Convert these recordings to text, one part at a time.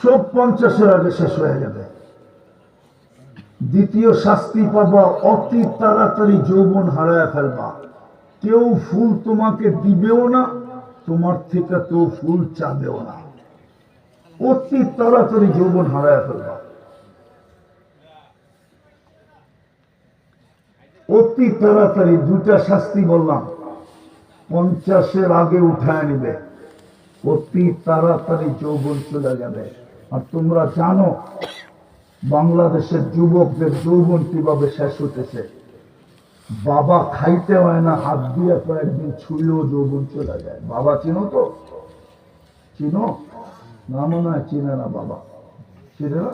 সব পঞ্চাশের আগে শেষ হয়ে যাবে। দ্বিতীয় শাস্তি পাবা, অতি তাড়াতাড়ি যৌবন হারায় ফেলবা। কেউ ফুল তোমাকে দিবেও না, তোমার থেকে কেউ ফুল চাবেও না। অতি তাড়াতাড়ি যৌবন হারায় ফেলবা। অতি তাড়াতাড়ি দুটা শাস্তি বললাম, পঞ্চাশের আগে উঠায় নিবে, অতি তাড়াতাড়ি যৌবন চলে যাবে। আর তোমরা জানো, বাংলাদেশের যুবকদের যৌবন কীভাবে শেষ হতেছে বাবা খাইতে হয় না, হাত দিয়ে কয়েকদিন ছুঁলেও যৌবন চলে যায়। বাবা চিনো তো? চিনো? না মনে হয় চিনে না বাবা। চিনে না?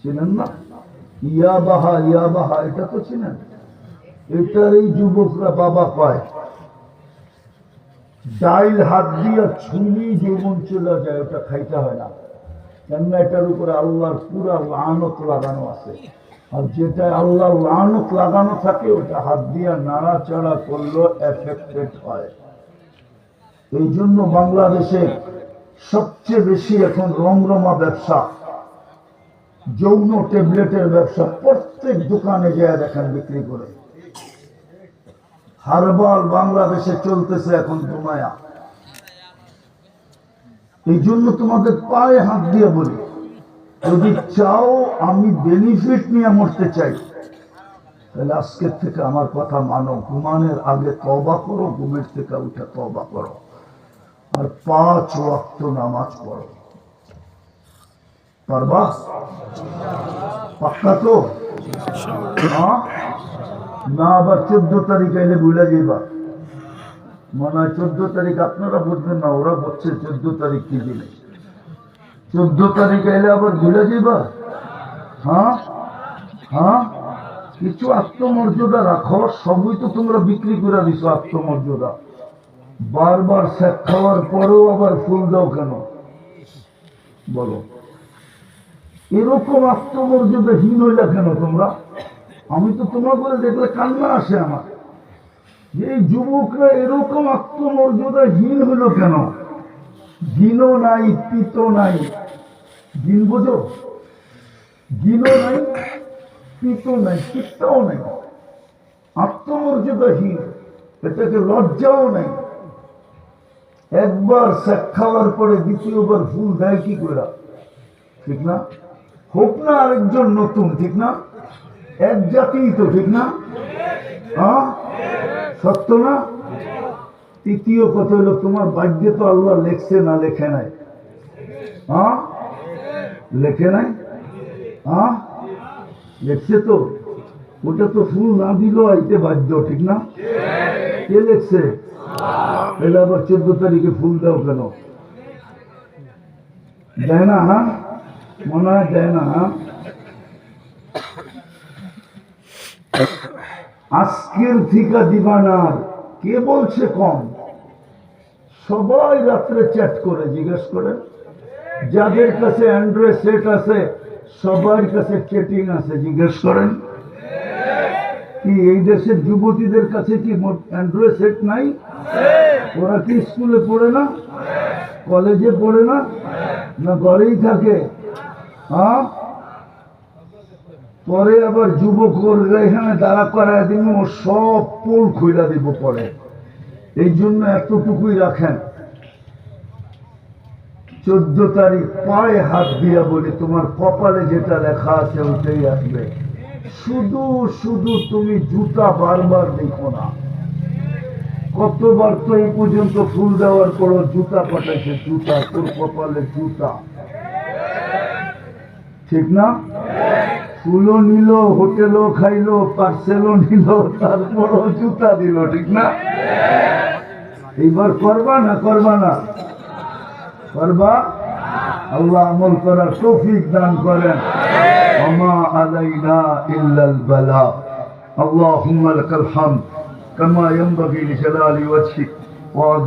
চিনেন না? ইয়া বাহা ইয়া বাহা, এটা তো চিনেন। এটার এই যুবকরা বাবা পায় ডাইল হাত দিয়ে ছুলি যৌবন চলে যায়, ওটা খাইতে হয় না। কেননা এটার উপরে আল্লাহর পুরা লানত লাগানো আছে? আর যেটা আল্লাহ লানত লাগানো থাকে, ওটা হাত দিয়ে নাড়াচাড়া করলেও এফেক্টেড হয়। এই জন্য বাংলাদেশে সবচেয়ে বেশি এখন রমরমা ব্যবসা, যৌন ট্যাবলেটের ব্যবসা প্রত্যেক দোকানে যায় দেখেন বিক্রি করে। হারবাল বাংলাদেশে চলতেছে এখন দুমায়া। এই জন্য তোমাদের পায়ে হাত দিয়ে বলি যদি চাও আমি বেনিফিট নিয়ে মরতে চাই তাহলে আজকের থেকে আমার কথা মানো ঘুমানের আগে তবা করো ঘুমের থেকে উঠে তবা করো আর পাঁচ ওয়াক্ত নামাজ পড়ো। পারবা? পাক্কা তো? হ্যাঁ? না আবার চোদ্দ তারিখ এলে ভুলে যাইবা। মনে হয় চোদ্দ তারিখ আপনারা বুঝবেন না, ওরা বলছে চোদ্দ তারিখ কি দিনে? চোদ্দ তারিখ এলে আবার ভুলে যাইবা? হ্যাঁ? হ্যাঁ? কিছু আত্মমর্যাদা রাখো, সবই তো তোমরা বিক্রি করে দিছো আত্মমর্যাদা। বারবার শেখ খাওয়ার পরেও আবার ফুল দাও কেন? বলো। এরকম আত্মমর্যাদাহীন হইলা কেন তোমরা? আমি তো তোমার করে দেখলে কান্না আসে আমার। এই যুবকরা এরকম আত্মমর্যাদাহীন হলো কেন? দিনও নাই পিত নাই। দিন বোঝো? দিনও নাই পিত নাই, পিতাও নাই। আত্মমর্যাদাহীন এটাকে লজ্জাও নাই। একবার শেখ খাওয়ার পরে দ্বিতীয়বার ফুল দেয় কি করে ঠিক না? হোক না আরেকজন নতুন, ঠিক না? এক জাতি তো, ঠিক না? হ্যাঁ সত্য না? তৃতীয় কথা হলো, তোমার বাদ্যে তো আল্লাহ লেখছে না, লেখে নাই। হ্যাঁ? লেখে নাই? হ্যাঁ? লেখছে তো। ওটা তো ফুল না দিল আইতে বাধ্য, ঠিক না? কে লেখছে? তাহলে আবার চোদ্দ তারিখে ফুল দাও কেন? দেয় না হ্যাঁ? মনে হয় দেয় না হ্যাঁ? আজকের থিকা দিবানার কে বলছে কম? সবাই রাত্রে চ্যাট করে জিজ্ঞেস করে। যাদের কাছে অ্যান্ড্রয়েড সেট আছে, সবার কাছে চ্যাটিং আছে, জিজ্ঞেস করেন। কি এই দেশের যুবতীদের কাছে কি অ্যান্ড্রয়েড সেট নাই? ওরা কি স্কুলে পড়ে না? কলেজে পড়ে না? না ঘরেই থাকে? হ্যাঁ? পরে আবার যুবক করলে এখানে দাঁড়া করায় ও সব পোল খুইলা দিব পরে। এই জন্য এতটুকুই রাখেন। চোদ্দ তারিখ পায়ে হাত দিয়া বলি, তোমার কপালে যেটা লেখা আছে ওটাই আসবে। শুধু শুধু তুমি জুতা বারবার দেখো না। কতবার তো এই পর্যন্ত ফুল দেওয়ার পরও জুতা পাঠাইছে, জুতা, তোর কপালে জুতা। ঠিক না? ফুলও নিল হোটেলও খাইলো পার্সেলও নিল তারপরও জুতা দিল ঠিক না এইবার করবা না করবা না করবা আল্লাহ আমল করার তৌফিক দান করেন وما علينا إلا البلاء اللهم لك الحمد كما ينبغي لجلال وجهك وعظيم